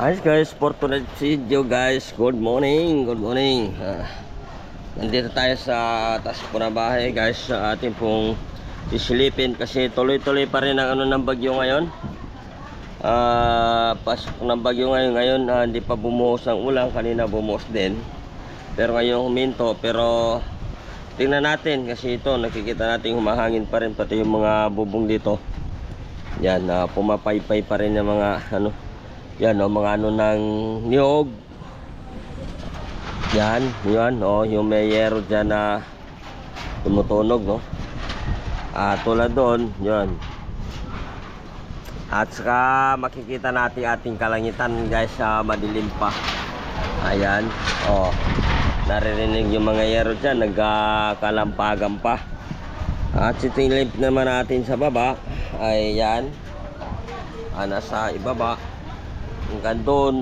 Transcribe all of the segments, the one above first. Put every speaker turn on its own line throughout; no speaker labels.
Hi guys, for video guys, good morning, good morning. Ah, nandito tayo sa taas po na bahay guys, sa ating pong sisilipin kasi tuloy-tuloy pa rin ang ano ng bagyo ngayon. Ah, pasok ng bagyo ngayon, ngayon ah, hindi pa bumuhos ang ulan, kanina bumuhos din. Pero ngayon huminto, pero tingnan natin kasi ito nakikita natin humahangin pa rin pati yung mga bubong dito. Yan, ah, pumapaypay pa rin yung mga ano, yan o, mga ano ng niyog. Yan, yan o, yung may yero dyan na tumutunog, no? Ah, tulad doon, yan. At saka makikita natin ating kalangitan guys sa madilim pa. Ayan, o. Naririnig yung mga yero dyan, nagkakalampagan pa. At sitilip naman natin sa baba, ay yan. Ah, nasa ibaba hanggang doon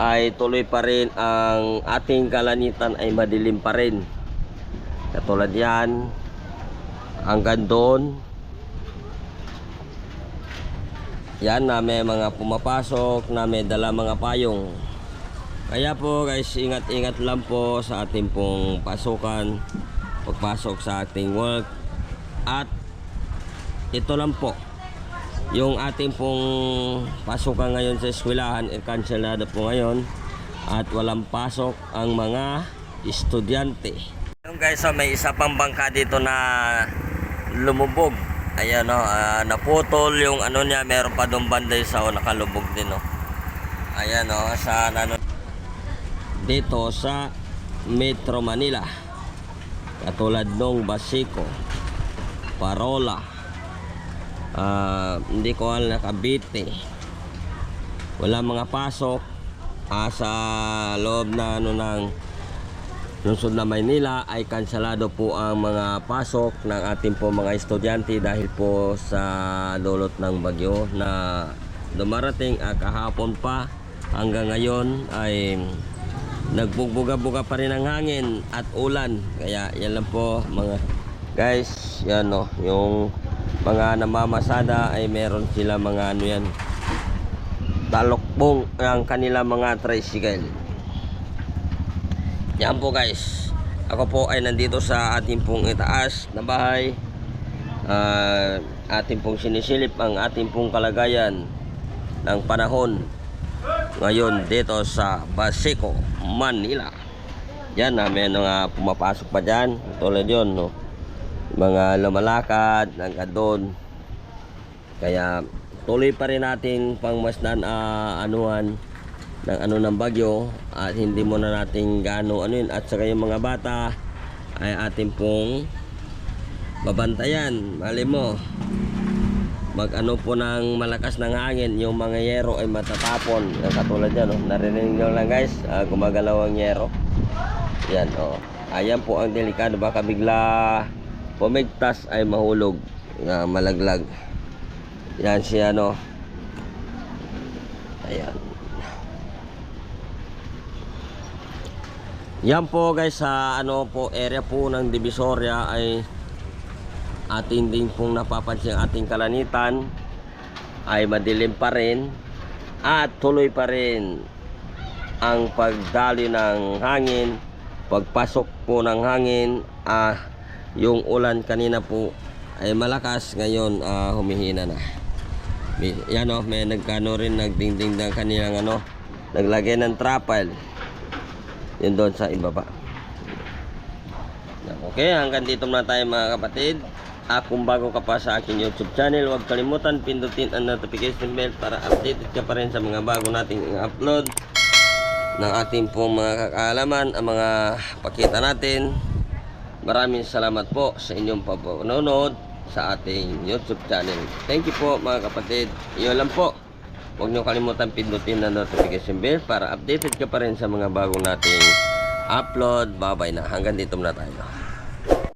ay tuloy pa rin ang ating kalanitan ay madilim pa rin. Katulad yan hanggang doon yan na may mga pumapasok na may dala mga payong. Kaya po guys ingat ingat lang po sa ating pong pasukan pagpasok sa ating work. At ito lang po yung ating pong pasukan ngayon sa eskwelahan ay kanselado po ngayon at walang pasok ang mga estudyante. Yung guys, so may isa pang bangka dito na lumubog. Ayan no, ah, naputol yung ano niya, meron pa doon banda sa o nakalubog din no. Ayan no, sa ano dito sa Metro Manila. Katulad nung Basico, Parola, Ah, hindi ko alam nakabite wala mga pasok. Ah, sa loob na ano ng lungsod na Maynila ay kansalado po ang mga pasok ng ating po mga estudyante dahil po sa dulot ng bagyo na dumarating ah, kahapon pa hanggang ngayon ay nagbugbuga-buga pa rin ang hangin at ulan. Kaya yan lang po mga guys. Yan no yung mga namamasada ay meron sila mga ano yan talokbong ang kanila mga tricycle. Yan po guys ako po ay nandito sa ating pong itaas na bahay. Ah, ating pong sinisilip ang ating pong kalagayan ng panahon ngayon dito sa Basico, Manila. Yan na may mga pumapasok pa dyan. Tulad yun no mga lumalakad hanggang doon kaya tuloy pa rin natin pangmasdan uh, anuhan ng ano ng bagyo at hindi muna natin gaano ano yun. At saka yung mga bata ay ating pong babantayan. Mali mo mag ano po ng malakas ng hangin yung mga yero ay matatapon. Yung katulad yan oh. narinig nyo lang guys uh, gumagalaw ang yero. Yan oh. ayan po ang delikado. Baka bigla pumigtas ay mahulog na malaglag. Yan si ano ayan. Yan po guys sa ano po area po ng Divisoria ay atin din pong napapansin ating kalanitan ay madilim pa rin at tuloy pa rin ang pagdali ng hangin pagpasok po ng hangin ah yung ulan kanina po ay malakas ngayon ah, humihina na. Yan o may nagkano rin nagdingding ng kanilang ano naglagay ng trapal. Yun doon sa ibaba. Okay hanggang dito na tayo mga kapatid. At kung bago ka pa sa aking youtube channel huwag kalimutan pindutin ang notification bell para updated ka pa rin sa mga bago nating upload ng ating pong mga kakaalaman ang mga pakita natin Maraming salamat po sa inyong panonood sa ating YouTube channel. Thank you po mga kapatid. Iyon lang po. Huwag niyo kalimutan pindutin ang notification bell para updated ka pa rin sa mga bagong nating upload. Bye-bye na. Hanggang dito muna tayo.